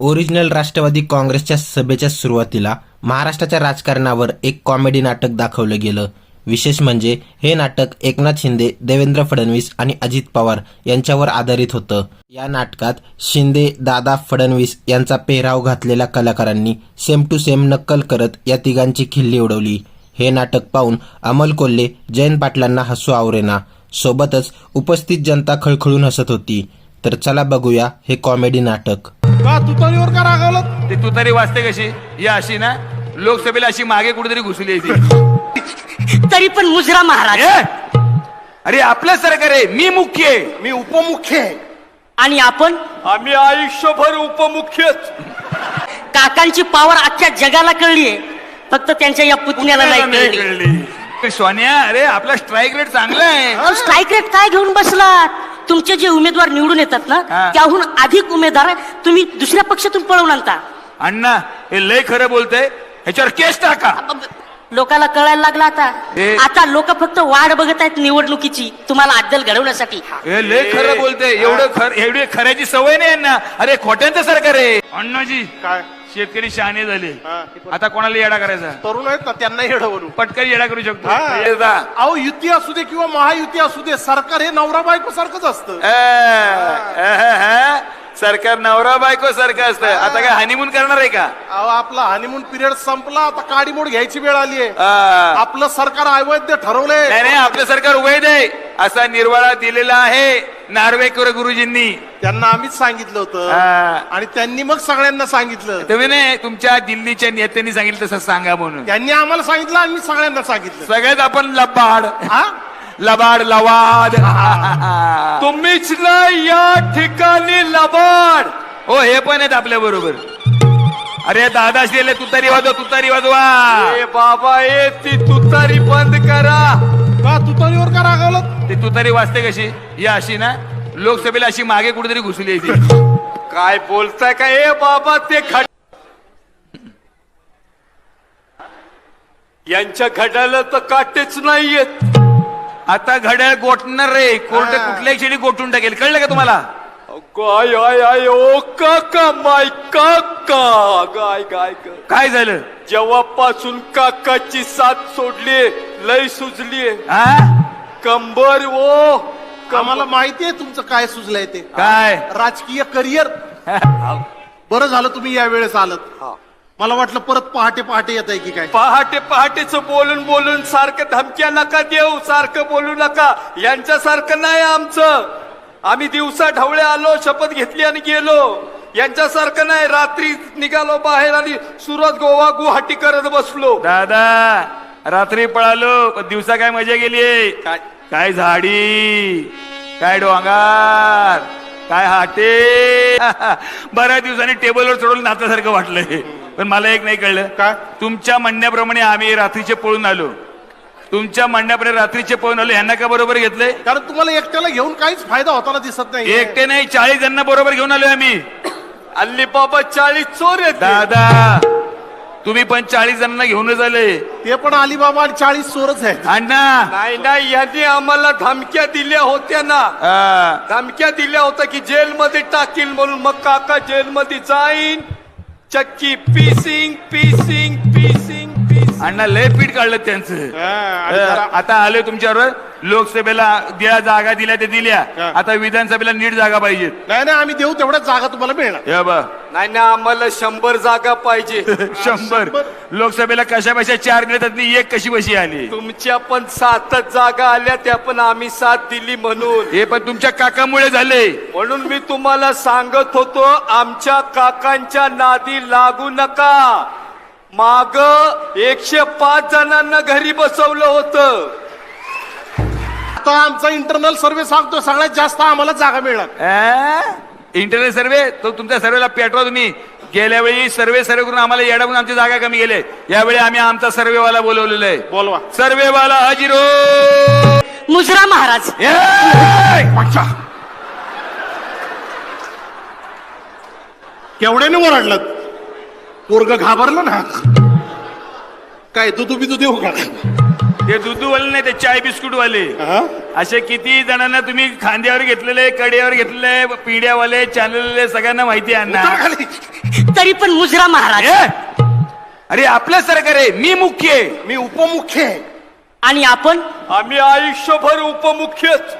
Original Rashtrawadi काँग्रेसच्या सभेच्या सुरुवातीला महाराष्ट्राच्या राजकारणावर एक कॉमेडी नाटक दाखवलं गेलं. विशेष म्हणजे हे नाटक एकनाथ शिंदे देवेंद्र फडणवीस आणि अजित पवार यांच्यावर आधारित होतं. या नाटकात शिंदे दादा फडणवीस यांचा पेहराव घातलेल्या कलाकारांनी सेम टू सेम नक्कल करत या तिघांची खिल्ली उडवली. हे नाटक पाहून अमल कोल्हे जयंत पाटलांना हसू आवरेना. सोबतच उपस्थित जनता खळखळून हसत होती. तर चला बघूया हे कॉमेडी नाटक. का तुतारीवर का रागावलं ते तू तरी वाचते कशी? या अशी ना लोकसभेला अशी मागे कुठेतरी घुसली आहे ती. तरी पण मुजरा महाराज. ए? अरे आपलं सरकार आहे मी मुख्य आहे. मी उपमुख्य आहे. आणि आपण? आम्ही आयुष्यभर उपमुख्यच. काकांची पावर अख्ख्या जगाला कळलीये फक्त त्यांच्या या पुतण्याला नाही कळली. सोन्या अरे आपला स्ट्राईक रेट चांगला आहे. स्ट्राईक रेट काय घेऊन बसलात? तुमचे जे उमेदवार निवडून येतात ना हा. त्याहून अधिक उमेदवार तुम्ही दुसऱ्या पक्षातून पळवून आणता. अण्णा हे लय खरं बोलतय. ह्याच्यावर केस टाका. लोकांना कळायला लागला आता. हे- आता लोक फक्त वाढ बघत आहेत निवडणुकीची. तुम्हाला अद्दल घडवण्यासाठी. हे लय खरं बोलतय. एवढं खर एवढी खऱ्याची सवय नाही यांना अरे खोट्यांचं सरकार आहे. अण्णाजी काय? शेतकरी शहाणे झाले. आता कोणाला येडा करायचा? तरुण आहेत ना त्यांना येडं बनू पटकन येडा करू शकतो. अहो युती असू दे किंवा महायुती असू दे सरकार हे नवरा बायको सारखंच असतं अ, अ, सरकार नवरा बायको सारखं असतं. आता काय हनीमून करणार आहे का? अहो आपला हनीमून पिरियड संपला आता काडीमोड घ्यायची वेळ आली आहे आपलं सरकार अवैध ठरवलंय. नाही नाही आपलं सरकार वैध आहे. असा निर्वाळा दिलेला आहे नार्वेकर गुरुजींनी. त्यांना आम्हीच सांगितलं होतं. आणि त्यांनी मग सगळ्यांना सांगितलं. तुम्ही नाही तुमच्या दिल्लीच्या नेत्यांनी सांगितलं तसं सांगा म्हणून. त्यांनी आम्हाला सांगितलं आम्ही सगळ्यांना सांगितलं. सगळ्यात आपण लबाड हा? लबाड लवाद. तुम्हीच नाही या ठिकाणी लबाड. हो हे पण आहेत आपल्या बरोबर. अरे दादा शिले तुतारी वाजवा तुतारी वाजवा. ए बाबा ए ती तुतारी बंद करा. का तुतारीवर का रागावलं? ते तुतारी वाजते कशी? या अशी ना लोकसभेला अशी मागे कुठेतरी घुसली आहे ती. काय बोलताय का? ए बाबा ते खट यांच्या घड्याला तर काटेच नाहीयेत. आता घड्याळ गोठणार रे. कोर्ट हा. कुठल्याही क्षणी गोठून टाकेल. कळलं का तुम्हाला? गाय आय आय ओ काका माय काका. गाय गाय ग काय झालं? जेव्हापासून काकाची साथ सोडली लय सुजली. हा कंबर ओ आम्हाला माहिती आहे तुमचं काय सुचलंय ते. काय? राजकीय करिअर. बरं झालं तुम्ही या वेळेस आलत मला वाटलं परत पहाटे पहाटे येत आहे की काय? पहाटे पहाटेच बोलून बोलून सारखं धमक्या नका देऊ सारखं बोलू नका. यांच्यासारखं नाही आमचं. आम्ही दिवसा ढवळे आलो शपथ घेतली आणि गेलो. यांच्यासारखं नाही. रात्री निघालो बाहेर आणि सुरत गोवा गुवाहाटी करत बसलो. दादा रात्री पळालो. पण दिवसा काय मजा गेली? काय? काय झाडी? काय डोंगर? काय हाटे? बऱ्याच दिवसांनी टेबलवर चढवून नाचासारखं वाटलंय. पण मला एक नाही कळलं. काय? तुमच्या म्हणण्याप्रमाणे आम्ही रात्रीचे पळून आलो. तुमच्या म्हणण्याप्रमाणे रात्रीचे पळून आलो ह्यांना का बरोबर घेतलंय? कारण तुम्हाला एकट्याला घेऊन काहीच फायदा होताना दिसत नाही एकटे नाही चाळीस जणांना बरोबर घेऊन आलोय आम्ही. अल्ली बाबा चाळीस चोर आहेत दादा तुम्ही पण चाळीस जणांना घेऊनच आले. ते पण अलिबाबा आणि चाळीस चोरच आहेत. अण्णा. नाही नाही यांनी आम्हाला धमक्या दिल्या होत्या ना. धमक्या दिल्या होत्या की जेलमध्ये टाकील म्हणून मग काका जेलमध्ये जाईन. Chucky, pissing, pissing, pissing. अण्णा लय पीठ काढलं त्यांचं. अ, आता आलोय तुमच्यावर लोकसभेला ज्या जागा दिल्या ते दिल्या. आता विधानसभेला नीट जागा पाहिजेत. नाही नाही आम्ही देऊ तेवढ्याच जागा तुम्हाला मिळणार. हे बा नाही ना आम्हाला शंभर जागा पाहिजे. शंभर. लोकसभेला कशा बशा चार दिल्या त्यातली एक कशी बशी आली? तुमच्या पण सातच जागा आल्या त्या पण आम्ही साथ दिली म्हणून. हे पण तुमच्या काकामुळे झाले म्हणून मी तुम्हाला सांगत होतो आमच्या काकांच्या नादी लागू नका. माग एकशे पाच जणांना घरी बसवलं होतं. आता आमचा इंटरनल सर्व्हे सांगतो सगळ्यात जास्त आम्हाला जागा मिळणार. इंटरनेट सर्वे तो तुमच्या सर्वेला पेटवा तुम्ही. गेल्या वेळी सर्वे सर्वे करून आम्हाला येडावून आमची जागा कमी गेले. यावेळी आम्ही आमचा सर्वेवाला बोलवलेला आहे. बोलवा. सर्वेवाला हजिरो! मुजरा महाराज. केवढ्याने ओरडलं पोरग घाबरलं ना? काय तू तुम्ही तू देऊ का? ते दुधूवाले नाही ते चाय बिस्कुट वाले असे किती जणांना तुम्ही खांद्यावर घेतलेले कड्यावर घेतलेले पिढ्यावाले चॅनलले सगळ्यांना माहिती आहे उतर अण्णा खाली. तरी पण मुजरा महाराज. ए? अरे आपलं सरकार आहे मी मुख्य आहे. मी उपमुख्य आहे. आणि आपण? आम्ही आयुष्यभर उपमुख्यच.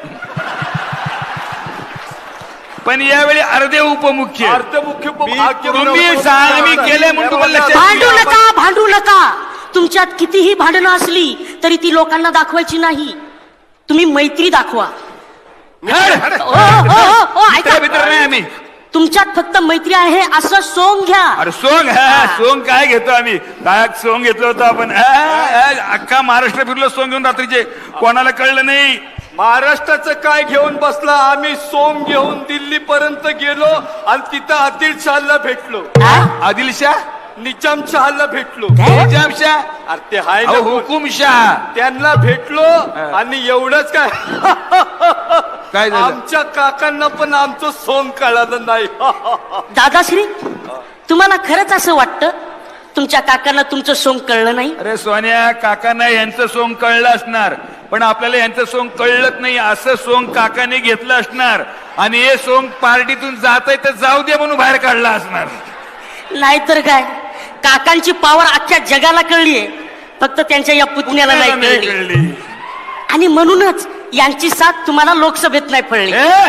पण यावेळी अर्धे उपमुख्य. आहे. अर्थमुख्य तुम्ही सांग मी केलंय म्हणून तुम्हाला लक्षात भांडू नका भांडू नका. तुमच्यात कितीही भांडणं असली तरी ती लोकांना दाखवायची नाही. तुम्ही मैत्री दाखवा. ऐका. मित्र नाही आम्ही. तुमच्यात फक्त मैत्री आहे असं सोंग घ्या. अरे सोंग हा सोंग काय घेतो आम्ही? काय सोंग घेतलं होतं आपण. हा, हा, अख्खा महाराष्ट्र फिरलो सोंग घेऊन रात्रीचे. कोणाला कळलं नाही. महाराष्ट्राचं काय घेऊन बसला? आम्ही सोम घेऊन दिल्ली पर्यंत गेलो आणि तिथं आदिल शहाला भेटलो. आदिलशाह निजाम शहाला भेटलो. निजामशाह अरे ते हाय ना अहो, कोण? हुकुमशाह त्यांना भेटलो आणि एवढंच काय? काय झालं? आमच्या काकांना पण आमचं सोंग कळालं नाही. दादाश्री तुम्हाला खरंच असं वाटतं तुमच्या काकांना तुमचं सोंग कळलं नाही? अरे सोन्या काकांना यांचं सोंग कळलं असणार. पण आपल्याला यांचं सोंग कळलंच नाही. असं सोंग काकाने घेतलं असणार. आणि हे सोंग पार्टीतून जात आहे तर जाऊ दे म्हणून बाहेर काढला असणार. नाहीतर काय? काकांची पावर अख्ख्या जगाला कळलीये फक्त त्यांच्या या पुतण्याला नाही कळली. कळली. आणि म्हणूनच यांची साथ तुम्हाला लोकसभेत नाही पडली. ए?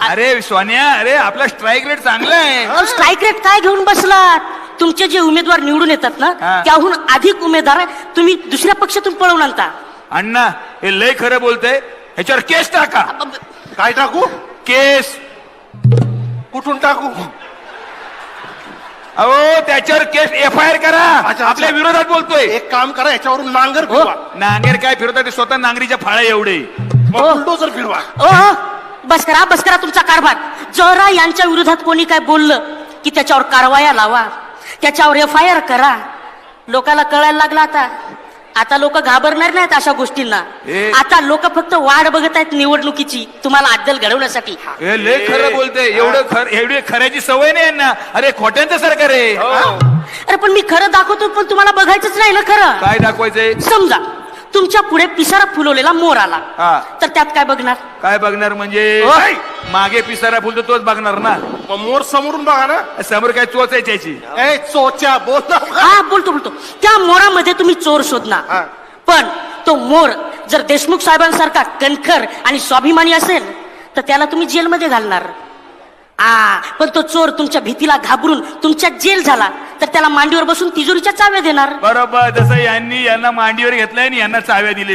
अरे सोन्या अरे आपला स्ट्राईक रेट चांगला आहे. स्ट्राईक रेट काय घेऊन बसलात? तुमचे जे उमेदवार निवडून येतात ना हा. त्याहून अधिक उमेदवार तुम्ही दुसऱ्या पक्षातून पळवून आणता. अण्णा हे लय खरं बोलतय. ह्याच्यावर केस टाका. काय टाकू? केस. कुठून टाकू? अहो त्याच्यावर केस एफ आय आर करा. अच्छा. आपल्या विरोधात बोलतोय. एक काम करा याच्यावरून नांगर फिरवा. नांगेर काय फिरवतात ते स्वतः नांगरीच्या फाळ्या एवढे. मग बुलडोजर फिरवा. ओ हो, बस करा बस करा तुमचा कारभार. जरा यांच्या विरोधात कोणी काय बोललं की त्याच्यावर कारवाया लावा. त्याच्यावर एफ आय आर करा. लोकाला कळायला लागला आता. आता लोक घाबरणार नाहीत अशा गोष्टींना. आता लोक फक्त वाढ बघत आहेत निवडणुकीची. तुम्हाला अद्दल घडवण्यासाठी. हे लय खरं बोलतोय. एवढं खर एवढी खऱ्याची सवय नाही यांना. अरे खोट्यांचं सरकार आहे. अरे पण मी खरं दाखवतो पण तुम्हाला बघायचंच नाही ना खरं. काय दाखवायचंय? समजा. तुमच्यापुढे पिसारा फुलवलेला मोर आला. हा. तर त्यात काय बघणार? काय बघणार म्हणजे? ओय! मागे पिसारा फुलतो तोच बघणार ना. मग मोर समोरून बघा ना. समोर काय चोचायची याची ए चोच्या बोल. ना. हा बोलतो बोलतो. त्या मोरामध्ये तुम्ही चोर शोधणार. हा. पण तो मोर जर देशमुख साहेबांसारखा कणखर आणि स्वाभिमानी असेल तर त्याला तुम्ही जेलमध्ये घालणार. आ पण तो चोर तुमच्या भीतीला घाबरून तुमच्या जेल झाला. तर त्याला मांडीवर बसून तिजोरीच्या चाव्या देणार. बरोबर जसं यांनी यांना मांडीवर घेतलंय आणि यांना चाव्या दिले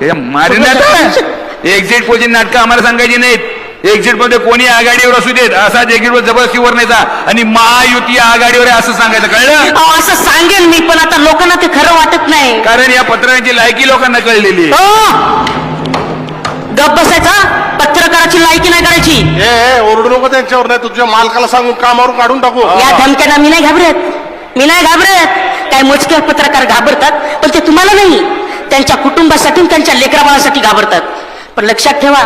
हे मारिनाट एक्झिट पोलची नाटकं? आम्हाला सांगायची नाहीत. एक्झिटमध्ये कोणी आघाडीवर असू देत असा एक्झिट वर जबरदस्तीवर नाही जा आणि महायुती आघाडीवर आहे असं सांगायचं कळलं? अहो, असं सांगेन मी पण आता लोकांना ते खरं वाटत नाही. कारण या पत्रांची लायकी लोकांना कळलेली आहे. हो. गप बसायचा पत्रकाराची लायकी नाही करायची. ए ए, ओरडू नको त्यांच्यावर नाही तुझ्या मालकाला सांगून कामावरून काढून टाकू. या धमक्यांना मी नाही घाबरत. मी नाही घाबरत. काय मोजके पत्रकार घाबरतात पण ते तुम्हाला नाही. त्यांच्या कुटुंबासाठी आणि त्यांच्या लेकराबाळासाठी घाबरतात. पण लक्षात ठेवा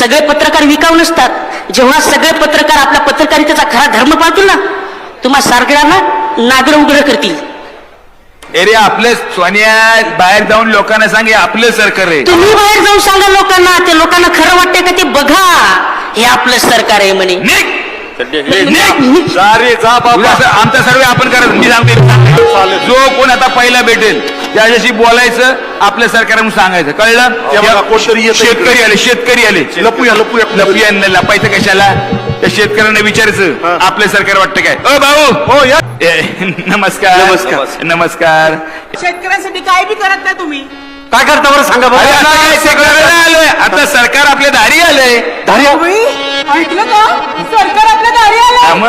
सगळे पत्रकार विकाऊ नसतात. जेव्हा सगळे पत्रकार आपल्या पत्रकारितेचा खरा धर्म पाळतील ना तुम्हा सारगळ्यांना नागर उघड करतील. अरे आपलं सोनिया बाहेर जाऊन लोकांना सांगे आपलं सरकार आहे. तुम्ही बाहेर जाऊन सांगा लोकांना ते लोकांना खरं वाटतंय का ते बघा. हे आपलं सरकार आहे म्हणे. निघ! निघ! जा तुला बाबा आमचा सर्वे आपण करत मी सांगते जो कोण आता पहिला भेटेल त्याच्याशी बोलायचं आपलं सरकार म्हणून सांगायचं. ते बघा, कळलं कोणतरी शेतकरी आले शेतकरी आले. लपूया लपूया लपूया लपायचं कशाला? त्या शेतकऱ्यांना विचारायचं. आपलं सरकार वाटतं काय? ओ भाऊ! हो या नमस्कार. नमस्कार. नमस्कार. शेतकऱ्यांसाठी काय बी करत नाही तुम्ही. काय करता बरं? सांगा अरे आता काय शेतकऱ्याला आलोय. आता सरकार आपल्या दारी आलंय. तुम्ही ऐकलं का? सरकार आपल्या दारी आलं?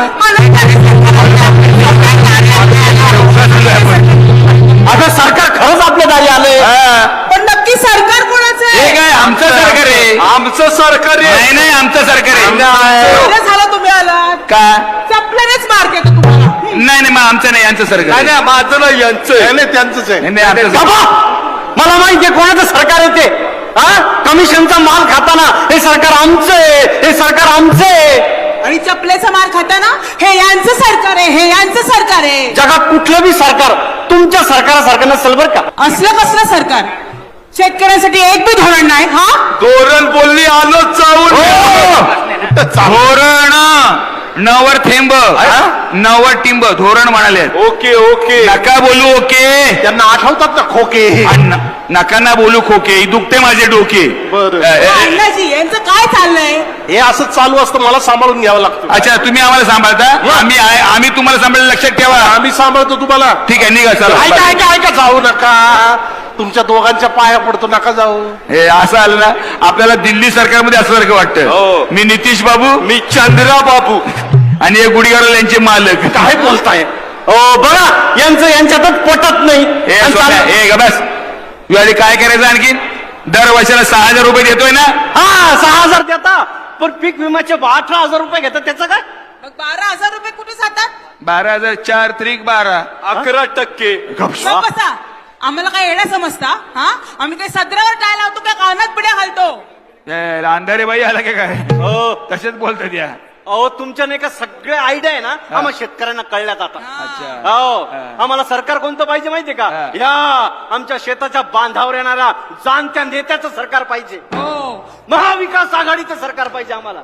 आता सरकार खरंच आपल्या दारी आलंय. हा. पण नक्की सरकार कोणाचं हे आहे काय आमचं सरकार आहे. आमचं सरकार आहे. नाही नाही आमचं सरकार आहे. बरं झालं तुम्ही आलात. का? चपल्यानेच मार नाही नाही मग आमचं नाही यांचं सरकार नाही माझं नाही यांचं नाही आहे. नाही, त्यांचंच आहे. नाही, नाही, आमचं सरकार. बाबा मला माहितीये कोणाचं सरकार येते हा? कमिशनचा माल खाताना हे सरकार आमचं आहे हे सरकार आमचं आहे. आणि चपलेचा मार खाताना हे यांचं सरकार आहे हे यांचं सरकार आहे. जगात कुठलं बी सरकार तुमच्या सरकारासारखं नसेल बरं का? असलं कसलं सरकार? शेतकऱ्यांसाठी एक बी धोरण नाही हा? धोरण बोलली आलो चावून धोरण! नवर थेंब. नवर टिंब धोरण म्हणाले ओके ओके. नका बोलू ओके. त्यांना आठवतात ना खोके? नका ना बोलू खोके दुखते माझे डोके. बरं. अ, अ, अ, अण्णाजी यांचं काय चाललंय? हे असं चालू असतं मला सांभाळून घ्यावं लागतं. अच्छा तुम्ही आम्हाला सांभाळता? आम्ही आहे- आम्ही तुम्हाला सांभाळलं लक्षात ठेवा. आम्ही सांभाळतो तुम्हाला. ठीक आहे निघा ऐका चला ऐका ऐका जाऊ नका. तुमच्या दोघांच्या पाया पडतो नका जाऊ. हे असं आलं ना आपल्याला दिल्ली सरकारमध्ये असल्यासारखं हो. वाटतं मी नितीश बाबू मी चंद्रा बाबू. आणि हे गुढीगाडल यांचे मालक. काय बोलताय? हो बघा यांचं यांच्यातच पटत नाही. हे आणि सोन्या, चाललं- हे ग बस. तू आधी काय करायचं आणखी? दर वर्षाला सहा हजार रुपये देतोय ना? हा सहा हजार देता. पण पीक विम्याचे अठरा हजार रुपये घेतात त्याचं काय? मग बारा हजार रुपये कुठे जातात? बारा हजार चार त्रिक बारा. अकरा टक्के. बसा. आम्हाला काय येण्या समजता हा? आम्ही काही सदरावर काय लावतो काय कानात पिढ्या घालतो. हे, अंधारे बाई आला का काय? हो. तसेच बोलतात या. अहो तुमच्या नाही का सगळे आयडिया आहे ना? आम्हाला शेतकऱ्यांना कळल्यात आता. अच्छा. हो. हा. आम्हाला सरकार कोणतं पाहिजे माहितीये का? हा. या आमच्या शेताच्या बांधावर येणारा जाणत्या नेत्याचं सरकार पाहिजे. हो. महाविकास आघाडीचं सरकार पाहिजे आम्हाला.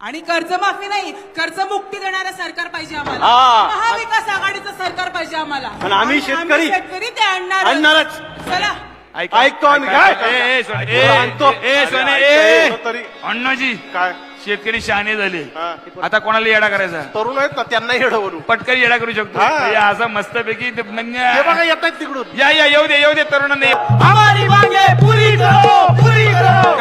आणि कर्जमाफी नाही कर्जमुक्ती देणारं सरकार पाहिजे आम्हाला. हा. महाविकास आघाडीचं सरकार पाहिजे आम्हाला. पण आम्ही शेतकरी- शेतकरी ते आणणार. आणणारच. चला. ऐक- ऐकतो आम्ही, काय? ए, ए, सोने, ए, आणतो. ए, ए, सोने, अरे, ए. ऐकतो तरी. अण्णाजी काय? शेतकरी शहाणे झाले. हा. आता कोणाला येडा करायचा? तरुण आहेत ना त्यांना येडवरू पटकन येडा करू शकतो. हा. हे असं मस्तपैकी ते हे नंग- बघा येत आहेत तिकडून. या या येऊ दे येऊ दे तरुणांना. हमारी मांगे पुरी करो पुरी करो.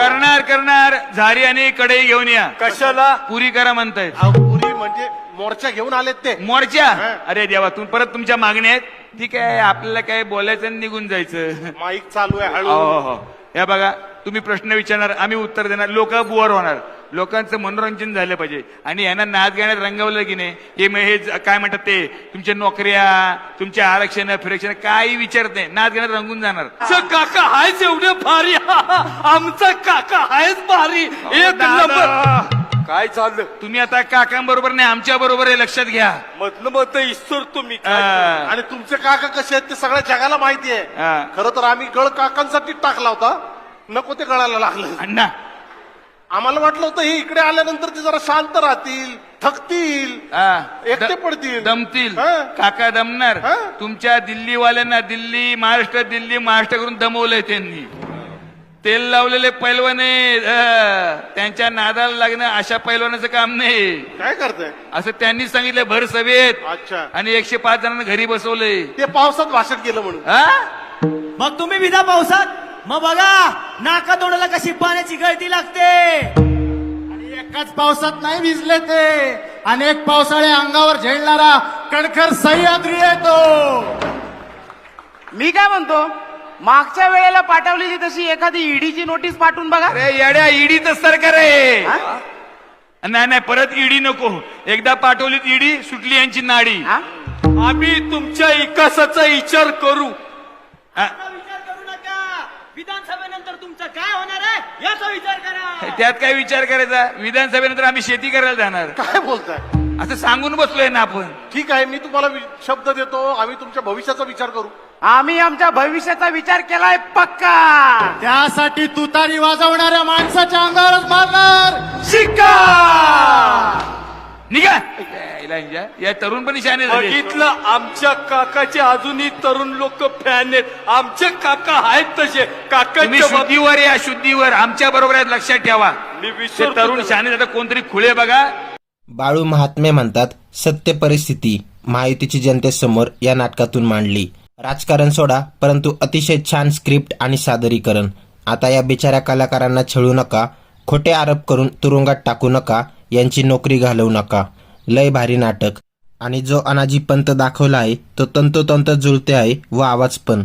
करणार? झारी आणि कढई घेऊन या. कशाला? पुरी करा म्हणतायत. अहो, पुरी म्हणजे मोर्चा घेऊन आलेत ते. मोर्चा? हा. अरे देवा तू परत तुमच्या मागण्या आहेत? ठीक आहे आपल्याला काय बोलायचं आणि निघून जायचं. माईक चालू आहे हो हळू हो. या बघा तुम्ही प्रश्न विचारणार आम्ही उत्तर देणार. लोक बुवर होणार. लोकांचं मनोरंजन झालं पाहिजे. आणि यांना नाच गाण्यात रंगवलं की नाही हे मग हे काय म्हणतात ते तुमच्या नोकऱ्या तुमच्या आरक्षण फिरक्षण काही विचारत नाही. नाच गाण्यात रंगून जाणार. काका हायच एवढं भारी. आमचा काका हायच भारी. एक दादा. नंबर. काय चाललं? तुम्ही आता काकांबरोबर नाही आमच्या बरोबर आहे लक्षात घ्या. मधलं मत ईश्वर तुम्ही. आणि तुमचे काका कसे आहेत ते सगळ्या जगाला माहिती आहे. हा. खरं तर आम्ही गळ काकांसाठी टाकला होता. नको ते गळायला लागलं. अण्णा. आम्हाला वाटलं होतं हे इकडे आल्यानंतर ते जरा शांत राहतील थकतील हा. एकटे द- पडतील. दमतील. हा. काका दमणार. हा. तुमच्या दिल्लीवाल्यांना दिल्ली महाराष्ट्र दिल्ली महाराष्ट्र करून दमवलंय त्यांनी. तेल लावलेले पैलवान आहेत. हा. त्यांच्या नादाला लागणं अशा पैलवानाचं काम नाही. काय करताय? असं त्यांनी सांगितलं भर सभेत. अच्छा. आणि एकशे पाच जणांना घरी बसवलंय. ते पावसात भाषण केलं म्हणून. हा? मग तुम्ही विधा पावसात? मग बघा नाका तोंडाला कशी पाण्याची गळती लागते. एकाच पावसात नाही भिजले ते. अनेक पावसाळे अंगावर झेलणारा कणखर सह्याद्री येतो. मी काय म्हणतो? मागच्या वेळेला पाठवलेली तशी एखादी ईडीची नोटीस पाठवून बघा. अरे येड्या ईडीच सरकार आहे. नाही नाही परत ईडी नको. एकदा पाठवलीत ईडी सुटली यांची नाडी. हा? आम्ही तुमच्या विकासाचा विचार करू नका विधानसभेनंतर तुमचं काय होणार आहे? याचा विचार करा. त्यात काय विचार करायचा? विधानसभेनंतर आम्ही शेती करायला जाणार. काय बोलताय? असं सांगून बसलोय ना आपण. ठीक आहे मी तुम्हाला वि- शब्द देतो. आम्ही तुमच्या भविष्याचा विचार करू. आम्ही आमच्या भविष्याचा विचार केलाय पक्का. त्यासाठी तुतारी वाजवणाऱ्या माणसाच्या अंगावरच मारणार. शिका निघा. हिच्या. या तरुण पण शाने बघितलं आमच्या काकाचे अजूनही तरुण लोक फॅन आहेत. आमचे काका आहेत तसे. बाबतीत शुद्धीवर या शुद्धीवर. आमच्या बरोबर आहेत लक्षात ठेवा. तरुण. शाने आता कोणतरी खुळे बघा. बाळू महात्मे म्हणतात सत्य परिस्थिती महायुतीची जनतेसमोर या नाटकातून मांडली. राजकारण सोडा परंतु अतिशय छान स्क्रिप्ट आणि सादरीकरण. आता या बिचाऱ्या कलाकारांना छळू नका खोटे आरोप करून तुरुंगात टाकू नका यांची नोकरी घालवू नका. लय भारी नाटक. आणि जो अनाजी पंत दाखवला आहे तो तंतोतंत जुळते आहे व आवाज पण.